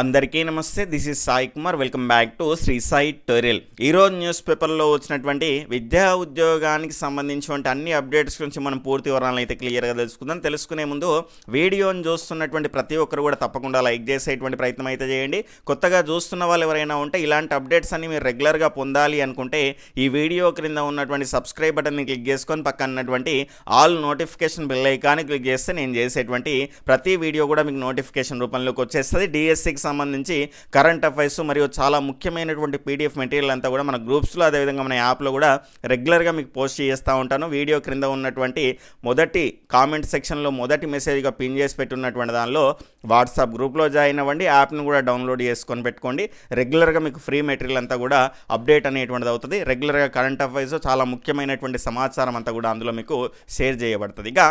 అందరికీ నమస్తే this is Sai Kumar. Welcome back to Shri Sai టోరియల్ ఈరోజు న్యూస్ పేపర్లో వచ్చినటువంటి విద్యా ఉద్యోగానికి సంబంధించినటువంటి అన్ని అప్డేట్స్ గురించి మనం పూర్తి వివరాలను అయితే క్లియర్గా తెలుసుకుందాం. తెలుసుకునే ముందు వీడియోని చూస్తున్నటువంటి ప్రతి ఒక్కరు కూడా తప్పకుండా లైక్ చేసేటువంటి ప్రయత్నం అయితే చేయండి. కొత్తగా చూస్తున్న వాళ్ళు ఎవరైనా ఉంటే ఇలాంటి అప్డేట్స్ అన్ని మీరు రెగ్యులర్గా పొందాలి అనుకుంటే ఈ వీడియో క్రింద ఉన్నటువంటి సబ్స్క్రైబ్ బటన్ని క్లిక్ చేసుకొని పక్కన ఉన్నటువంటి ఆల్ నోటిఫికేషన్ బిల్ ఐకాన్ని క్లిక్ చేస్తే నేను చేసేటువంటి ప్రతి వీడియో కూడా మీకు నోటిఫికేషన్ రూపంలోకి వచ్చేస్తుంది. డిఎస్సికి సంబంధించి కరెంట్ అఫైర్స్ మరియు చాలా ముఖ్యమైనటువంటి పీడిఎఫ్ మెటీరియల్ అంతా కూడా మన గ్రూప్స్లో అదేవిధంగా మన యాప్లో కూడా రెగ్యులర్గా మీకు పోస్ట్ చేస్తూ ఉంటాను. వీడియో క్రింద ఉన్నటువంటి మొదటి కామెంట్ సెక్షన్లో మొదటి మెసేజ్గా పిన్ చేసి పెట్టున్నటువంటి దానిలో వాట్సాప్ గ్రూప్లో జాయిన్ అవ్వండి. యాప్ను కూడా డౌన్లోడ్ చేసుకొని పెట్టుకోండి. రెగ్యులర్గా మీకు ఫ్రీ మెటీరియల్ అంతా కూడా అప్డేట్ అనేటువంటిది అవుతుంది. రెగ్యులర్గా కరెంట్ అఫైర్స్ చాలా ముఖ్యమైనటువంటి సమాచారం అంతా కూడా అందులో మీకు షేర్ చేయబడుతుంది. ఇక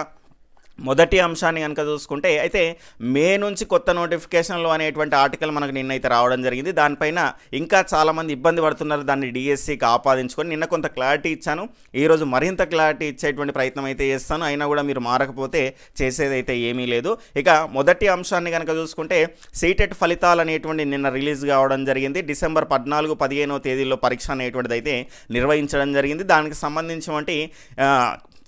మొదటి అంశాన్ని కనుక చూసుకుంటే అయితే మే నుంచి కొత్త నోటిఫికేషన్లు అనేటువంటి ఆర్టికల్ మనకు నిన్నైతే రావడం జరిగింది. దానిపైన ఇంకా చాలామంది ఇబ్బంది పడుతున్నారు. దాన్ని డిఎస్సికి ఆపాదించుకొని నిన్న కొంత క్లారిటీ ఇచ్చాను. ఈరోజు మరింత క్లారిటీ ఇచ్చేటువంటి ప్రయత్నం అయితే చేస్తాను. అయినా కూడా మీరు మారకపోతే చేసేదైతే ఏమీ లేదు. ఇక మొదటి అంశాన్ని కనుక చూసుకుంటే సీటెట్ ఫలితాలు అనేటువంటి నిన్న రిలీజ్ కావడం జరిగింది. డిసెంబర్ పద్నాలుగు పదిహేనవ తేదీలో పరీక్ష అనేటువంటిది అయితే నిర్వహించడం జరిగింది. దానికి సంబంధించినటువంటి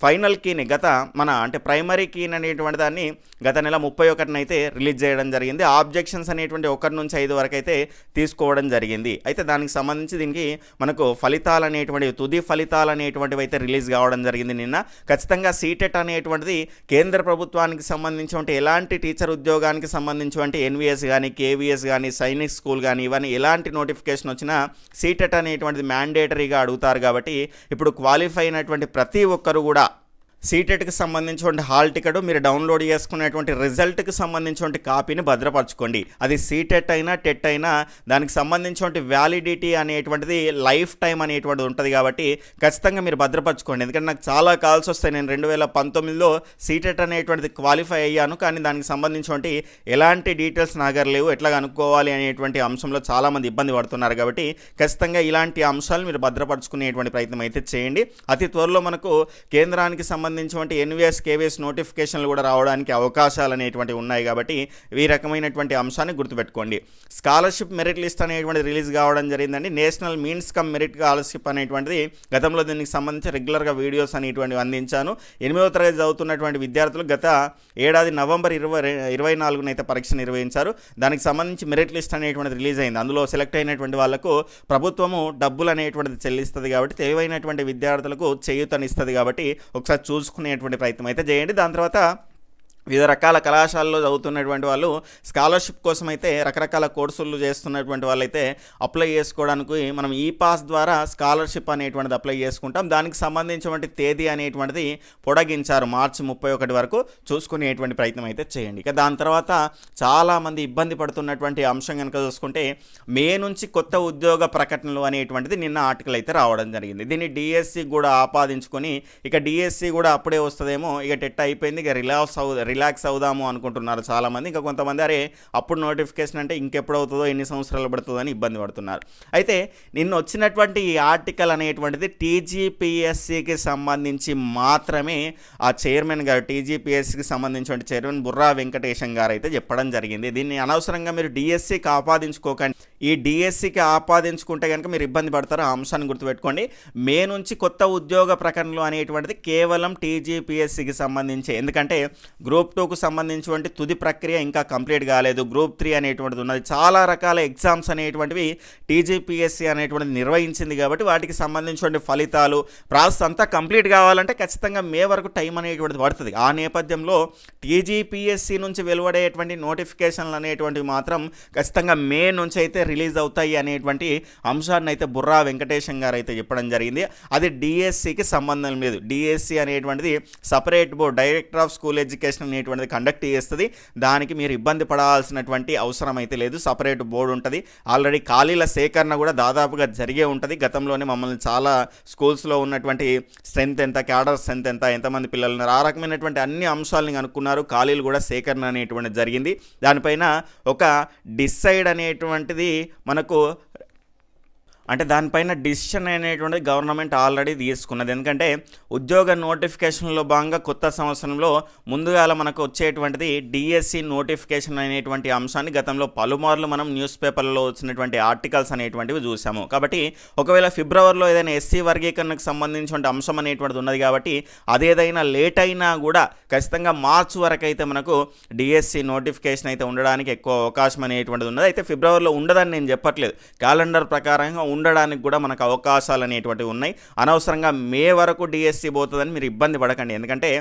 ఫైనల్ కీని గత మన అంటే ప్రైమరీ కీన్ అనేటువంటి దాన్ని గత నెల ముప్పై ఒకటినైతే రిలీజ్ చేయడం జరిగింది. ఆబ్జెక్షన్స్ అనేటువంటి ఒకటి నుంచి ఐదు వరకు అయితే తీసుకోవడం జరిగింది. అయితే దానికి సంబంధించి దీనికి మనకు ఫలితాలు అనేటువంటి తుది ఫలితాలు అనేటువంటివి అయితే రిలీజ్ కావడం జరిగింది నిన్న. ఖచ్చితంగా సీటెట్ అనేటువంటిది కేంద్ర ప్రభుత్వానికి సంబంధించినటువంటి ఎలాంటి టీచర్ ఉద్యోగానికి సంబంధించినటువంటి ఎన్విఎస్ కానీ కేవీఎస్ కానీ సైనిక్ స్కూల్ కానీ ఇవన్నీ ఎలాంటి నోటిఫికేషన్ వచ్చినా సీటెట్ అనేటువంటిది మ్యాండేటరీగా అడుగుతారు కాబట్టి ఇప్పుడు క్వాలిఫై అయినటువంటి ప్రతి ఒక్కరు కూడా సీటెట్కి సంబంధించిన హాల్ టికెట్ మీరు డౌన్లోడ్ చేసుకునేటువంటి రిజల్ట్కి సంబంధించిన కాపీని భద్రపరచుకోండి. అది సీటెట్ అయినా టెట్ అయినా దానికి సంబంధించినటువంటి వ్యాలిడిటీ అనేటువంటిది లైఫ్ టైం అనేటువంటిది ఉంటుంది కాబట్టి ఖచ్చితంగా మీరు భద్రపరచుకోండి. ఎందుకంటే నాకు చాలా కాల్స్ వస్తాయి. నేను రెండు వేల పంతొమ్మిదిలో సీటెట్ అనేటువంటిది క్వాలిఫై అయ్యాను. కానీ దానికి సంబంధించినటువంటి ఎలాంటి డీటెయిల్స్ నా దగ్గర లేవు. ఎట్లా కనుక్కోవాలి అనేటువంటి అంశంలో చాలామంది ఇబ్బంది పడుతున్నారు కాబట్టి ఖచ్చితంగా ఇలాంటి అంశాలు మీరు భద్రపరచుకునేటువంటి ప్రయత్నం అయితే చేయండి. అతి త్వరలో మనకు కేంద్రానికి సంబంధించినటువంటి ఎన్విఎస్ కేవీఎస్ నోటిఫికేషన్లు కూడా రావడానికి అవకాశాలు అనేటువంటివి ఉన్నాయి కాబట్టి ఈ రకమైనటువంటి అంశాన్ని గుర్తుపెట్టుకోండి. స్కాలర్షిప్ మెరిట్ లిస్ట్ అనేటువంటి రిలీజ్ కావడం జరిగిందండి. National means cum merit scholarship అనేటువంటిది గతంలో దీనికి సంబంధించి రెగ్యులర్గా వీడియోస్ అనేటువంటివి అందించాను. ఎనిమిదవ తరగతి చదువుతున్నటువంటి విద్యార్థులు గత ఏడాది నవంబర్ ఇరవై ఇరవై నాలుగున అయితే పరీక్ష నిర్వహించారు. దానికి సంబంధించి మెరిట్ లిస్ట్ అనేటువంటిది రిలీజ్ అయింది. అందులో సెలెక్ట్ అయినటువంటి వాళ్ళకు ప్రభుత్వము డబ్బులు అనేటువంటిది చెల్లిస్తుంది కాబట్టి తెలివైనటువంటి విద్యార్థులకు చేయూతనిస్తుంది కాబట్టి ఒకసారి చూసుకునేటువంటి ప్రయత్నం అయితే చేయండి. దాని తర్వాత వివిధ రకాల కళాశాలలో చదువుతున్నటువంటి వాళ్ళు స్కాలర్షిప్ కోసం అయితే రకరకాల కోర్సులు చేస్తున్నటువంటి వాళ్ళైతే అప్లై చేసుకోవడానికి మనం ఈ పాస్ ద్వారా స్కాలర్షిప్ అనేటువంటిది అప్లై చేసుకుంటాం. దానికి సంబంధించినటువంటి తేదీ అనేటువంటిది పొడిగించారు మార్చి ముప్పై ఒకటి వరకు చూసుకునేటువంటి ప్రయత్నం అయితే చేయండి. ఇక దాని తర్వాత చాలామంది ఇబ్బంది పడుతున్నటువంటి అంశం కనుక చూసుకుంటే మే నుంచి కొత్త ఉద్యోగ ప్రకటనలు అనేటువంటిది నిన్న ఆర్టికల్ అయితే రావడం జరిగింది. దీన్ని డిఎస్సి కూడా ఆపాదించుకొని ఇక డిఎస్సి కూడా అప్పుడే వస్తుందేమో ఇక టెట్ అయిపోయింది ఇక రిలాక్స్ అవు రిలాక్స్ అవుదాము అనుకుంటున్నారు చాలామంది. ఇంకా కొంతమంది అరే అప్పుడు నోటిఫికేషన్ అంటే ఇంకెప్పుడు అవుతుందో ఎన్ని సంవత్సరాలు పడుతుందో అని ఇబ్బంది పడుతున్నారు. అయితే నిన్న వచ్చినటువంటి ఈ ఆర్టికల్ అనేటువంటిది టీజీపీఎస్సికి సంబంధించి మాత్రమే ఆ చైర్మన్ గారు టీజీపీఎస్సికి సంబంధించిన చైర్మన్ బుర్రా వెంకటేశం గారు అయితే చెప్పడం జరిగింది. దీన్ని అనవసరంగా మీరు డిఎస్సికి ఆపాదించుకోకండి. ఈ డిఎస్సికి ఆపాదించుకుంటే కనుక మీరు ఇబ్బంది పడతారు. ఆ అంశాన్ని గుర్తుపెట్టుకోండి. మే నుంచి కొత్త ఉద్యోగ ప్రకటనలు అనేటువంటిది కేవలం టీజీపీఎస్సికి సంబంధించి. ఎందుకంటే గ్రూప్ టూకు సంబంధించినటువంటి తుది ప్రక్రియ ఇంకా కంప్లీట్ కాలేదు. గ్రూప్ త్రీ అనేటువంటిది ఉన్నది. చాలా రకాల ఎగ్జామ్స్ అనేటువంటివి టీజీపీఎస్సి అనేటువంటిది నిర్వహించింది కాబట్టి వాటికి సంబంధించినటువంటి ఫలితాలు ప్రాసెస్ అంతా కంప్లీట్ కావాలంటే ఖచ్చితంగా మే వరకు టైం అనేటువంటిది పడుతుంది. ఆ నేపథ్యంలో టీజీపీఎస్సి నుంచి వెలువడేటువంటి నోటిఫికేషన్లు అనేటువంటివి మాత్రం ఖచ్చితంగా మే నుంచి అయితే రిలీజ్ అవుతాయి అనేటువంటి అంశాన్ని అయితే బుర్రా వెంకటేశం గారు అయితే చెప్పడం జరిగింది. అది డిఎస్సికి సంబంధం లేదు. డిఎస్సి అనేటువంటిది separate board director of school education అనేటువంటిది కండక్ట్ చేస్తుంది. దానికి మీరు ఇబ్బంది పడాల్సినటువంటి అవసరం అయితే లేదు. సపరేట్ బోర్డు ఉంటుంది. ఆల్రెడీ ఖాళీల సేకరణ కూడా దాదాపుగా జరిగే ఉంటుంది. గతంలోనే మమ్మల్ని చాలా స్కూల్స్లో ఉన్నటువంటి స్ట్రెంత్ ఎంత క్యాడర్ స్ట్రెంత్ ఎంత ఎంతమంది పిల్లలు ఉన్నారు. ఆ రకమైనటువంటి అన్ని అంశాలని కనుక్కున్నారు. ఖాళీలు కూడా సేకరణ అనేటువంటి జరిగింది. దానిపైన ఒక డిసైడ్ అనేటువంటిది మనకు అంటే దానిపైన డిసిషన్ అనేటువంటిది గవర్నమెంట్ ఆల్రెడీ తీసుకున్నది. ఎందుకంటే ఉద్యోగ నోటిఫికేషన్లో భాగంగా కొత్త సంవత్సరంలో ముందుగాల మనకు వచ్చేటువంటిది డిఎస్సి నోటిఫికేషన్ అనేటువంటి అంశాన్ని గతంలో పలుమార్లు మనం న్యూస్ పేపర్లలో వచ్చినటువంటి ఆర్టికల్స్ అనేటువంటివి చూసాము కాబట్టి ఒకవేళ ఫిబ్రవరిలో ఏదైనా ఎస్సీ వర్గీకరణకు సంబంధించిన అంశం అనేటువంటిది ఉన్నది కాబట్టి అదేదైనా లేట్ అయినా కూడా ఖచ్చితంగా మార్చ్ వరకు అయితే మనకు డిఎస్సి నోటిఫికేషన్ అయితే ఉండడానికి ఎక్కువ అవకాశం అనేటువంటిది ఉన్నది. అయితే ఫిబ్రవరిలో ఉండదని నేను చెప్పట్లేదు. క్యాలెండర్ ప్రకారంగా ఉండడానికి కూడా మనకు అవకాశాలు అనేటువంటివి ఉన్నాయి. అనవసరంగా మే వరకు డిఎస్సి పోతుందని మీరు ఇబ్బంది పడకండి. ఎందుకంటే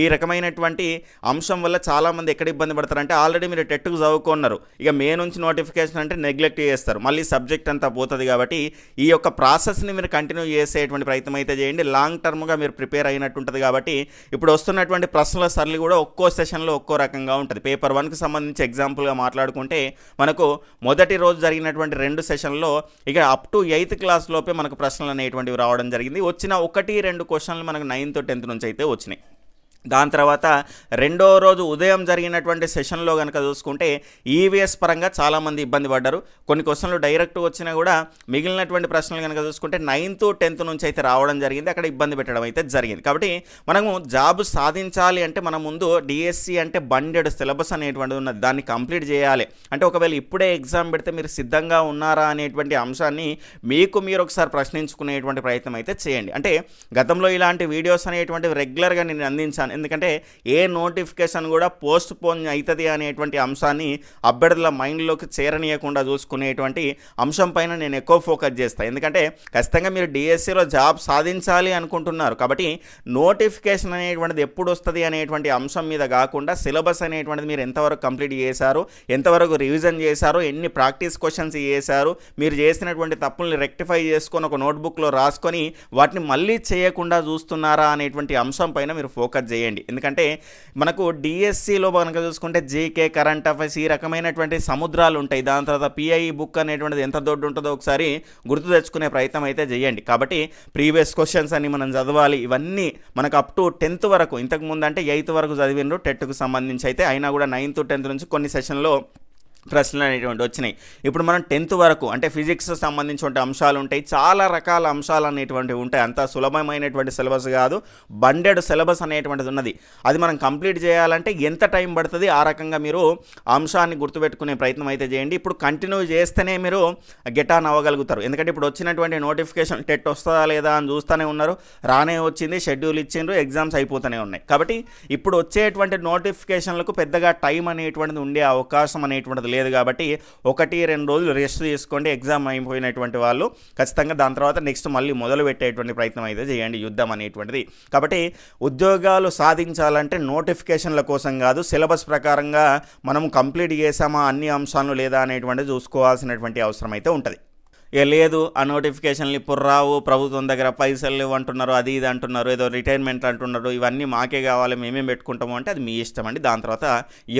ఈ రకమైనటువంటి అంశం వల్ల చాలామంది ఎక్కడ ఇబ్బంది పడతారంటే ఆల్రెడీ మీరు టెట్కు చదువుకున్నారు. ఇక మే నుంచి నోటిఫికేషన్ అంటే నెగ్లెక్ట్ చేస్తారు. మళ్ళీ సబ్జెక్ట్ అంతా పోతుంది కాబట్టి ఈ యొక్క ప్రాసెస్ని మీరు కంటిన్యూ చేసేటువంటి ప్రయత్నం అయితే చేయండి. లాంగ్ టర్మ్గా మీరు ప్రిపేర్ అయినట్టు ఉంటుంది కాబట్టి ఇప్పుడు వస్తున్నటువంటి ప్రశ్నల సరళి కూడా ఒక్కో సెషన్లో ఒక్కో రకంగా ఉంటుంది. పేపర్ వన్కి సంబంధించి ఎగ్జాంపుల్గా మాట్లాడుకుంటే మనకు మొదటి రోజు జరిగినటువంటి రెండు సెషన్లో ఇక అప్ టు ఎయిత్ క్లాస్ లోపే మనకు ప్రశ్నలు అనేటువంటివి రావడం జరిగింది. వచ్చిన ఒకటి రెండు క్వశ్చన్లు మనకు నైన్త్ టెన్త్ నుంచి అయితే వచ్చినాయి. దాని తర్వాత రెండో రోజు ఉదయం జరిగినటువంటి సెషన్లో కనుక చూసుకుంటే ఈవీఎస్ పరంగా చాలామంది ఇబ్బంది పడ్డారు. కొన్ని క్వశ్చన్లు డైరెక్ట్ వచ్చినా కూడా మిగిలినటువంటి ప్రశ్నలు కనుక చూసుకుంటే నైన్త్ టెన్త్ నుంచి అయితే రావడం జరిగింది. అక్కడ ఇబ్బంది పెట్టడం అయితే జరిగింది. కాబట్టి మనము జాబ్ సాధించాలి అంటే మన ముందు డిఎస్సి అంటే బండెడ్ సిలబస్ అనేటువంటిది ఉన్నది. దాన్ని కంప్లీట్ చేయాలి. అంటే ఒకవేళ ఇప్పుడే ఎగ్జామ్ పెడితే మీరు సిద్ధంగా ఉన్నారా అనేటువంటి అంశాన్ని మీకు మీరు ఒకసారి ప్రశ్నించుకునేటువంటి ప్రయత్నం అయితే చేయండి. అంటే గతంలో ఇలాంటి వీడియోస్ అనేటువంటివి రెగ్యులర్గా నేను అందించాను. ఎందుకంటే ఏ నోటిఫికేషన్ కూడా పోస్ట్ పోన్ అవుతుంది అనేటువంటి అంశాన్ని అభ్యర్థుల మైండ్లోకి చేరనీయకుండా చూసుకునేటువంటి అంశం పైన నేను ఎక్కువ ఫోకస్ చేస్తాను ఎందుకంటే ఖచ్చితంగా మీరు డిఎస్సిలో జాబ్ సాధించాలి అనుకుంటున్నారు. కాబట్టి నోటిఫికేషన్ అనేటువంటిది ఎప్పుడు వస్తుంది అనేటువంటి అంశం మీద కాకుండా సిలబస్ అనేటువంటిది మీరు ఎంతవరకు కంప్లీట్ చేశారు ఎంతవరకు రివిజన్ చేశారు ఎన్ని ప్రాక్టీస్ క్వశ్చన్స్ చేశారు మీరు చేసినటువంటి తప్పుల్ని రెక్టిఫై చేసుకొని ఒక నోట్బుక్లో రాసుకొని వాటిని మళ్ళీ చేయకుండా చూస్తున్నారా అనేటువంటి అంశం పైన మీరు ఫోకస్ చేయాలి. చేయండి. ఎందుకంటే మనకు డిఎస్సిలో కనుక చూసుకుంటే జీకే కరెంట్ అఫైర్స్ ఈ రకమైనటువంటి సముద్రాలు ఉంటాయి. దాని తర్వాత పిఐ బుక్ అనేటువంటిది ఎంత దొడ్డు ఉంటుందో ఒకసారి గుర్తు తెచ్చుకునే ప్రయత్నం అయితే చేయండి. కాబట్టి ప్రీవియస్ క్వశ్చన్స్ అని మనం చదవాలి. ఇవన్నీ మనకు అప్ టు టెన్త్ వరకు ఇంతకు ముందు అంటే ఎయిత్ వరకు చదివిండ్రు. టెట్కు సంబంధించి అయితే అయినా కూడా నైన్త్ టెన్త్ నుంచి కొన్ని సెషన్లో ప్రశ్నలు అనేటువంటి వచ్చినాయి. ఇప్పుడు మనం టెన్త్ వరకు అంటే ఫిజిక్స్ సంబంధించిన అంశాలు ఉంటాయి. చాలా రకాల అంశాలు అనేటువంటివి ఉంటాయి. అంత సులభమైనటువంటి సిలబస్ కాదు. బండెడ్ సిలబస్ అనేటువంటిది ఉన్నది. అది మనం కంప్లీట్ చేయాలంటే ఎంత టైం పడుతుంది? ఆ రకంగా మీరు అంశాన్ని గుర్తుపెట్టుకునే ప్రయత్నం అయితే చేయండి. ఇప్పుడు కంటిన్యూ చేస్తేనే మీరు గెట్ ఆన్ అవ్వగలుగుతారు. ఎందుకంటే ఇప్పుడు వచ్చినటువంటి నోటిఫికేషన్ టెట్ వస్తుందా లేదా అని చూస్తూనే ఉన్నారు. రానే వచ్చింది షెడ్యూల్ ఇచ్చిండ్రు ఎగ్జామ్స్ అయిపోతూనే ఉన్నాయి. కాబట్టి ఇప్పుడు వచ్చేటువంటి నోటిఫికేషన్లకు పెద్దగా టైం అనేటువంటిది ఉండే అవకాశం అనేటువంటిది లేదు కాబట్టి ఒకటి రెండు రోజులు రెస్ట్ తీసుకోండి. ఎగ్జామ్ అయిపోయినటువంటి వాళ్ళు ఖచ్చితంగా దాని తర్వాత నెక్స్ట్ మళ్ళీ మొదలు పెట్టేటువంటి ప్రయత్నం అయితే చేయండి. యుద్ధం అనేటువంటిది. కాబట్టి ఉద్యోగాలు సాధించాలంటే నోటిఫికేషన్ల కోసం కాదు సిలబస్ ప్రకారంగా మనం కంప్లీట్ చేసామా అన్ని అంశాలను లేదా అనేటువంటిది చూసుకోవాల్సినటువంటి అవసరం అయితే ఉంటుంది. ఇక లేదు ఆ నోటిఫికేషన్లు ఇప్పుడు రావు ప్రభుత్వం దగ్గర పైసలు లేవు అంటున్నారు అది ఇది అంటున్నారు ఏదో రిటైర్మెంట్ అంటున్నారు ఇవన్నీ మాకే కావాలి మేమేం పెట్టుకుంటాము అంటే అది మీ ఇష్టం అండి. దాని తర్వాత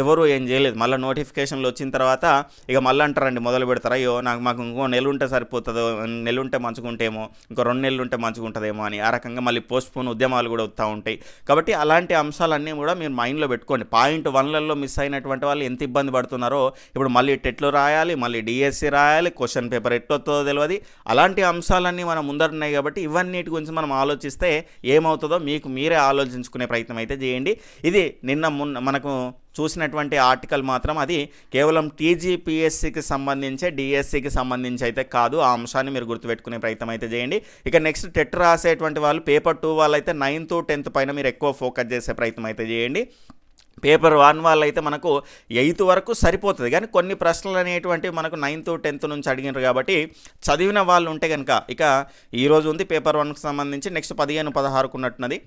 ఎవరు ఏం చేయలేదు. మళ్ళీ నోటిఫికేషన్లు వచ్చిన తర్వాత ఇక మళ్ళీ అంటారండి మొదలు పెడతారు? అయ్యో నాకు మాకు ఇంకో నెల ఉంటే సరిపోతుందో నెల ఉంటే మంచుకుంటేమో ఇంకో రెండు నెలలు ఉంటే మంచుకుంటుందేమో అని ఆ రకంగా మళ్ళీ పోస్ట్ పోన్ ఉద్యమాలు కూడా వస్తూ ఉంటాయి. కాబట్టి అలాంటి అంశాలన్నీ కూడా మీరు మైండ్లో పెట్టుకోండి. పాయింట్ వన్లలో మిస్ అయినటువంటి వాళ్ళు ఎంత ఇబ్బంది పడుతున్నారో ఇప్పుడు మళ్ళీ టెట్లు రాయాలి మళ్ళీ డిఎస్సి రాయాలి క్వశ్చన్ పేపర్ ఎట్టొస్తుందో తెలియదు. అలాంటి అంశాలన్నీ మనం ముందరున్నాయి కాబట్టి ఇవన్నిటి గురించి మనం ఆలోచిస్తే ఏమవుతుందో మీకు మీరే ఆలోచించుకునే ప్రయత్నం అయితే చేయండి. ఇది నిన్న మున్న మనకు చూసినటువంటి ఆర్టికల్ మాత్రం అది కేవలం టీజీపీఎస్సికి సంబంధించే డిఎస్సికి సంబంధించి అయితే కాదు ఆ అంశాన్ని మీరు గుర్తుపెట్టుకునే ప్రయత్నం అయితే చేయండి. ఇక నెక్స్ట్ టెట్ రాసేటువంటి వాళ్ళు పేపర్ టూ వాళ్ళు అయితే నైన్త్ టెన్త్ పైన మీరు ఎక్కువ ఫోకస్ చేసే ప్రయత్నం అయితే చేయండి. పేపర్ వన్ వాళ్ళు అయితే మనకు ఎయిత్ వరకు సరిపోతుంది. కానీ కొన్ని ప్రశ్నలు అనేటువంటివి మనకు నైన్త్ టెన్త్ నుంచి అడిగినారు కాబట్టి చదివిన వాళ్ళు ఉంటే కనుక ఇక ఈరోజు ఉంది పేపర్ వన్కి సంబంధించి నెక్స్ట్ పదిహేను పదహారుకు ఉన్నట్టున్నది.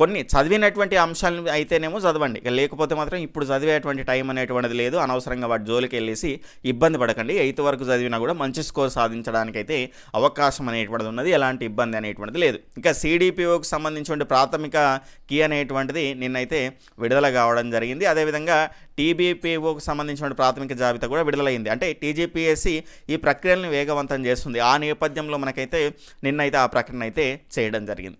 కొన్ని చదివినటువంటి అంశాలు అయితేనేమో చదవండి. ఇక లేకపోతే మాత్రం ఇప్పుడు చదివేటువంటి టైం అనేటువంటిది లేదు. అనవసరంగా వాటి జోలికి వెళ్ళేసి ఇబ్బంది పడకండి. ఎయిత్ వరకు చదివినా కూడా మంచి స్కోర్ సాధించడానికి అయితే అవకాశం అనేటువంటిది ఉన్నది. ఎలాంటి ఇబ్బంది అనేటువంటిది లేదు. ఇంకా సిడిపిఓకి సంబంధించిన ప్రాథమిక కీ అనేటువంటిది నిన్నైతే విడుదల కావడం జరిగింది. అదేవిధంగా టీబీపీఓకి సంబంధించిన ప్రాథమిక జాబితా కూడా విడుదలైంది. అంటే టీజీపీఎస్సి ఈ ప్రక్రియలను వేగవంతం చేస్తుంది. ఆ నేపథ్యంలో మనకైతే నిన్నైతే ఆ ప్రకటన అయితే చేయడం జరిగింది.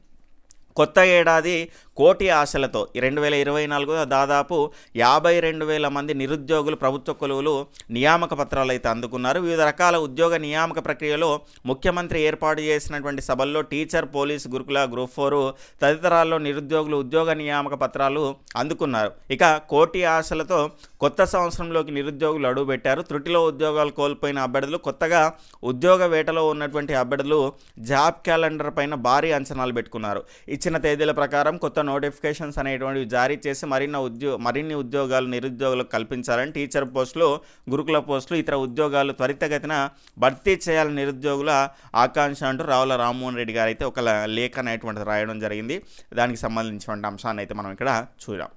కొత్త ఏడాది కోటి ఆశలతో రెండు వేల ఇరవై నాలుగు దాదాపు యాభై రెండు వేల మంది నిరుద్యోగులు ప్రభుత్వ కొలువులు నియామక పత్రాలు అయితే అందుకున్నారు. వివిధ రకాల ఉద్యోగ నియామక ప్రక్రియలో ముఖ్యమంత్రి ఏర్పాటు చేసినటువంటి సభల్లో టీచర్ పోలీస్ గురుకుల గ్రూప్ ఫోర్ తదితరాల్లో నిరుద్యోగులు ఉద్యోగ నియామక పత్రాలు అందుకున్నారు. ఇక కోటి ఆశలతో కొత్త సంవత్సరంలోకి నిరుద్యోగులు అడుగుపెట్టారు త్రుటిలో ఉద్యోగాలు కోల్పోయిన అభ్యర్థులు కొత్తగా ఉద్యోగ వేటలో ఉన్నటువంటి అభ్యర్థులు జాబ్ క్యాలెండర్ పైన భారీ అంచనాలు పెట్టుకున్నారు. ఇచ్చిన తేదీల ప్రకారం కొత్త నోటిఫికేషన్స్ అనేటువంటివి జారీ చేసి మరిన్న ఉద్యో మరిన్ని ఉద్యోగాలు నిరుద్యోగులకు కల్పించాలని టీచర్ పోస్టులు గురుకుల పోస్టులు ఇతర ఉద్యోగాలు త్వరితగతిన భర్తీ చేయాలని నిరుద్యోగుల ఆకాంక్ష అంటూ రావుల రామ్మోహన్ రెడ్డి గారు అయితే ఒక లేఖ అనేటువంటిది రాయడం జరిగింది. దానికి సంబంధించినటువంటి అంశాన్ని అయితే మనం ఇక్కడ చూడాం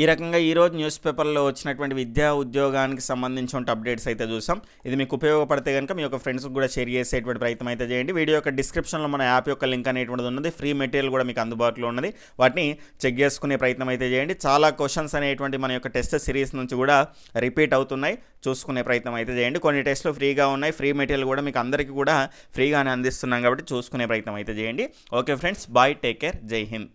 ఈ రకంగా ఈరోజు న్యూస్ పేపర్లో వచ్చినటువంటి విద్యా ఉద్యోగానికి సంబంధించిన అప్డేట్స్ అయితే చూసాం. ఇది మీకు ఉపయోగపడితే కనుక మీ యొక్క ఫ్రెండ్స్కి కూడా షేర్ చేసేటువంటి ప్రయత్నం అయితే చేయండి. వీడియో యొక్క డిస్క్రిప్షన్లో మన యాప్ యొక్క లింక్ అనేటువంటిది ఉన్నది. ఫ్రీ మెటీరియల్ కూడా మీకు అందుబాటులో ఉన్నది. వాటిని చెక్ చేసుకునే ప్రయత్నం అయితే చేయండి. చాలా క్వశ్చన్స్ అనేటువంటి మన యొక్క టెస్ట్ సిరీస్ నుంచి కూడా రిపీట్ అవుతున్నాయి. చూసుకునే ప్రయత్నం అయితే చేయండి. కొన్ని టెస్ట్లు ఫ్రీగా ఉన్నాయి. ఫ్రీ మెటీరియల్ కూడా మీకు అందరికీ కూడా ఫ్రీగానే అందిస్తున్నాం కాబట్టి చూసుకునే ప్రయత్నం అయితే చేయండి. Okay friends bye take care జై హింద్.